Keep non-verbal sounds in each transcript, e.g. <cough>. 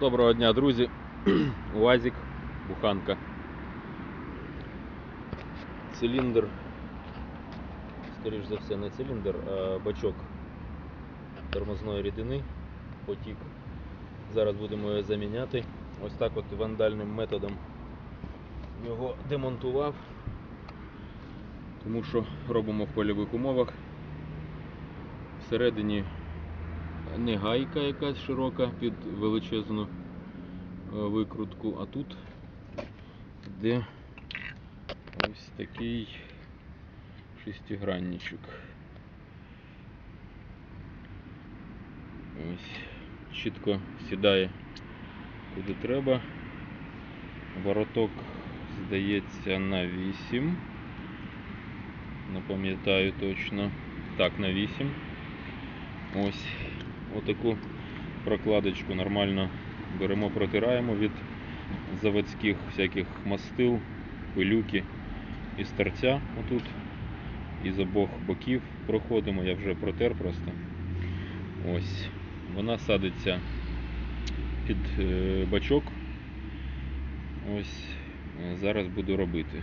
Доброго дня, друзі. <clears throat> УАЗик, буханка. Циліндр. Скоріш за все, не циліндр, а бачок тормозної рідини. Потік. Зараз будемо його заміняти. Ось так от вандальним методом його демонтував. Тому що робимо в польових умовах. Всередині не гайка якась широка під величезну е, викрутку, а тут йде ось такий шестигранничок. Ось чітко сідає куди треба. Вороток здається на 8. Не пам'ятаю точно. Так, на 8. Ось отаку прокладочку нормально беремо, протираємо від заводських всяких мастил, пилюки і з торця отут. І з обох боків проходимо, я вже протер просто. Ось. Вона садиться під е, бачок. Ось е, зараз буду робити.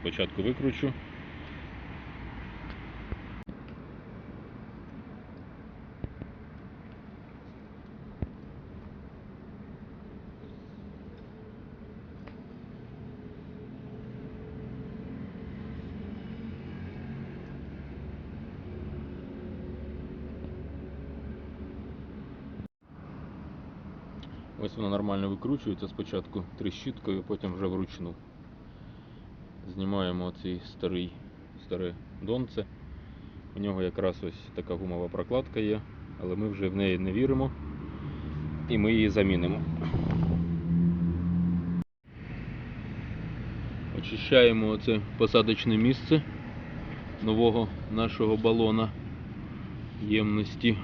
Спочатку викручу. Ось вона нормально викручується спочатку тріщіткою, потім вже вручну. Знімаємо цей старий старе донце. У нього якраз ось така гумова прокладка є, але ми вже в неї не віримо і ми її замінимо. Очищаємо оце посадочне місце нового нашого балона ємності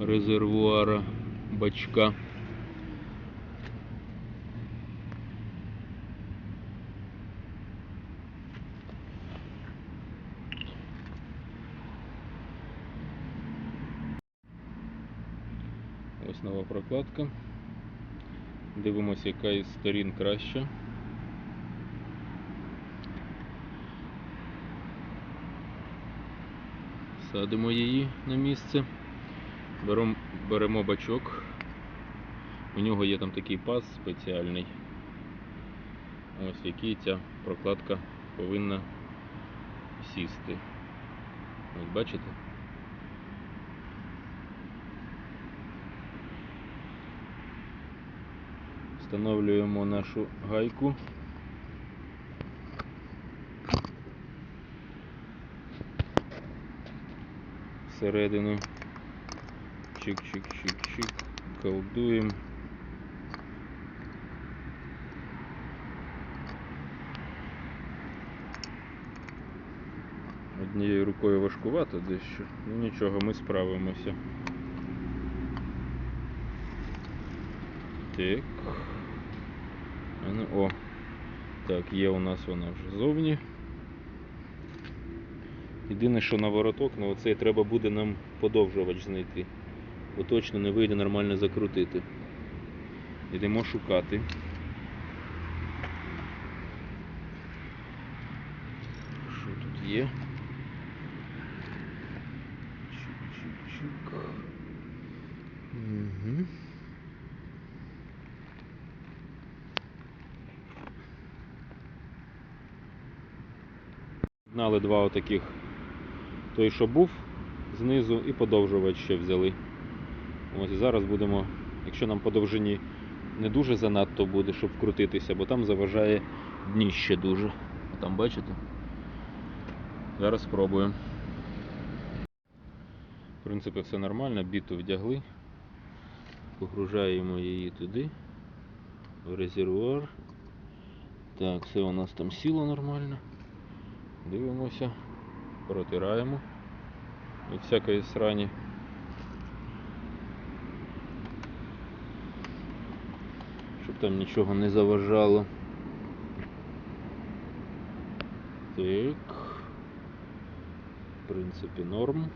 резервуара бачка. Ось нова прокладка. Дивимося, яка із сторін краща. Садимо її на місце. Беремо, бачок. У нього є там такий паз спеціальний. Ось який ця прокладка повинна сісти. Ось бачите? Встановлюємо нашу гайку. Всередину. Чик-чик-чик-чик. Колдуємо. Однією рукою важкувато дещо. Ну нічого, ми справимося. Так. О. Так, є у нас вона вже зовні. Єдине, що на вороток, ну оцей треба буде нам подовжувач знайти. Бо точно не вийде нормально закрутити. Йдемо шукати. Що тут є? Чик-чик-чик. Угу. Гнали два отаких. Той, що був знизу, і подовжувач ще взяли. Ось і зараз будемо, якщо нам по довжині не дуже занадто буде, щоб вкрутитися, бо там заважає дніще дуже. Там бачите? Зараз спробуємо. В принципі, все нормально, біту вдягли. Погружаємо її туди, в резервуар. Так, все у нас там сіло нормально. Дивимося, протираємо від всякої срані. Щоб там нічого не заважало. Так. В принципі, норм.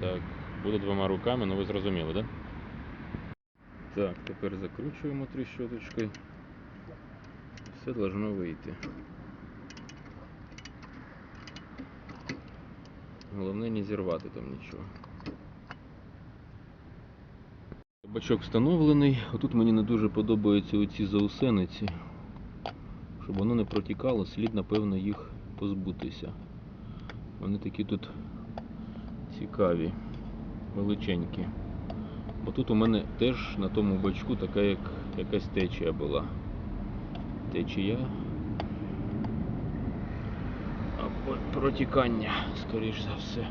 Так, буде двома руками, ну ви зрозуміли, так? Да? Так, тепер закручуємо тріщоточкою. Все должно вийти. Головне не зірвати там нічого. Бачок встановлений. Отут мені не дуже подобаються оці заусениці. Щоб воно не протікало, слід, напевно, їх позбутися. Вони такі тут цікаві, величенькі. Бо тут у мене теж на тому бачку така як якась течія була. Течія. Або протікання, скоріш за все.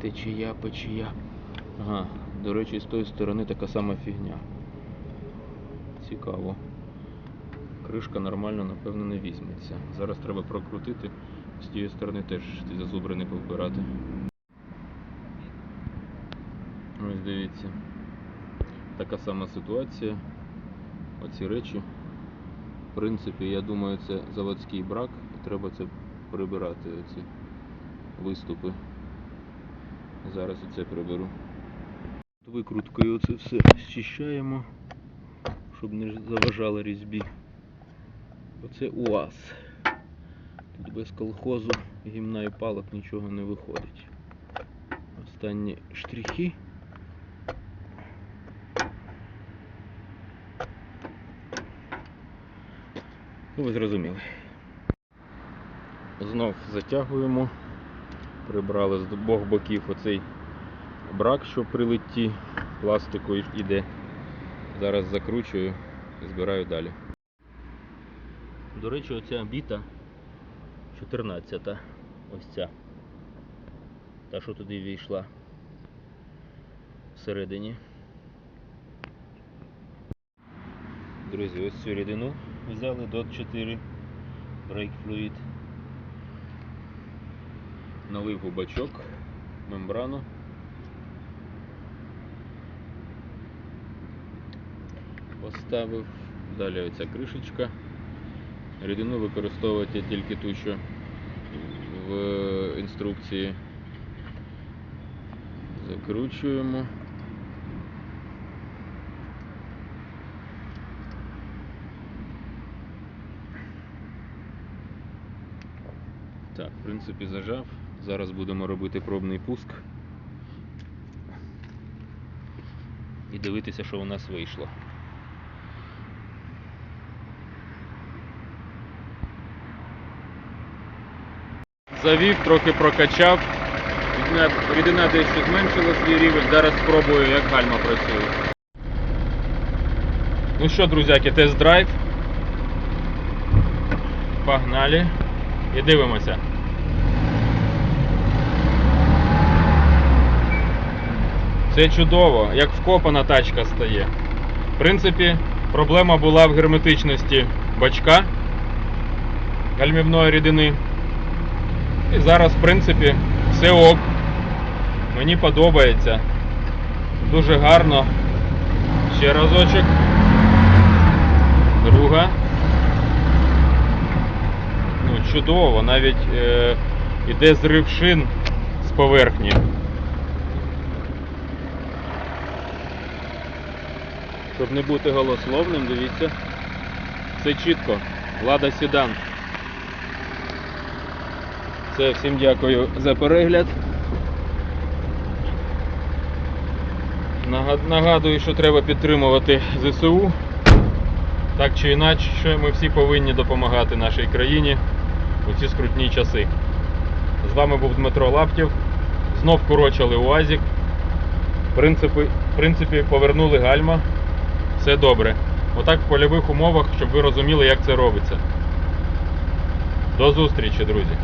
Течія, печія. Ага, до речі, з тої сторони така сама фігня. Цікаво. Кришка нормально, напевно, не візьметься. Зараз треба прокрутити, з тієї сторони теж ці зазубрини повбирати. Ось дивіться. Така сама ситуація. Оці речі. В принципі, я думаю, це заводський брак, і треба це прибирати, оці виступи. Зараз оце приберу. Викруткою це все зчищаємо, щоб не заважало різьбі. Оце УАЗ. Тут без колхозу, гімна і палок нічого не виходить. Останні штрихи. Ну, ви зрозуміли. Знов затягуємо. Прибрали з обох боків оцей брак, що при литті пластику йде. Зараз закручую і збираю далі. До речі, оця біта 14, та ось ця. Та, що туди війшла всередині. Друзі, ось цю рідину взяли DOT 4 Brake Fluid. Налив у мембрану. Поставив. Далі оця кришечка. Рідину використовувати тільки ту, що в інструкції. Закручуємо. Так, в принципі, зажав. Зараз будемо робити пробний пуск. І дивитися, що у нас вийшло. Завів, трохи прокачав. Рідина, дещо зменшила свій рівень. Зараз спробую, як гальма працює. Ну що, друзяки, тест-драйв. Погнали. І дивимося. Це чудово, як вкопана тачка стає. В принципі, проблема була в герметичності бачка гальмівної рідини. І зараз, в принципі, все ок. Мені подобається. Дуже гарно. Ще разочок. Друга. Чудово, навіть е, іде зрив шин з поверхні. Щоб не бути голословним, дивіться. Все чітко. Лада Сідан. Все, всім дякую за перегляд. Нагадую, що треба підтримувати ЗСУ. Так чи інакше, ми всі повинні допомагати нашій країні у ці скрутні часи. З вами був Дмитро Лаптів. Знов корочили УАЗик. В принципі, повернули гальма. Все добре. Отак в польових умовах, щоб ви розуміли, як це робиться. До зустрічі, друзі!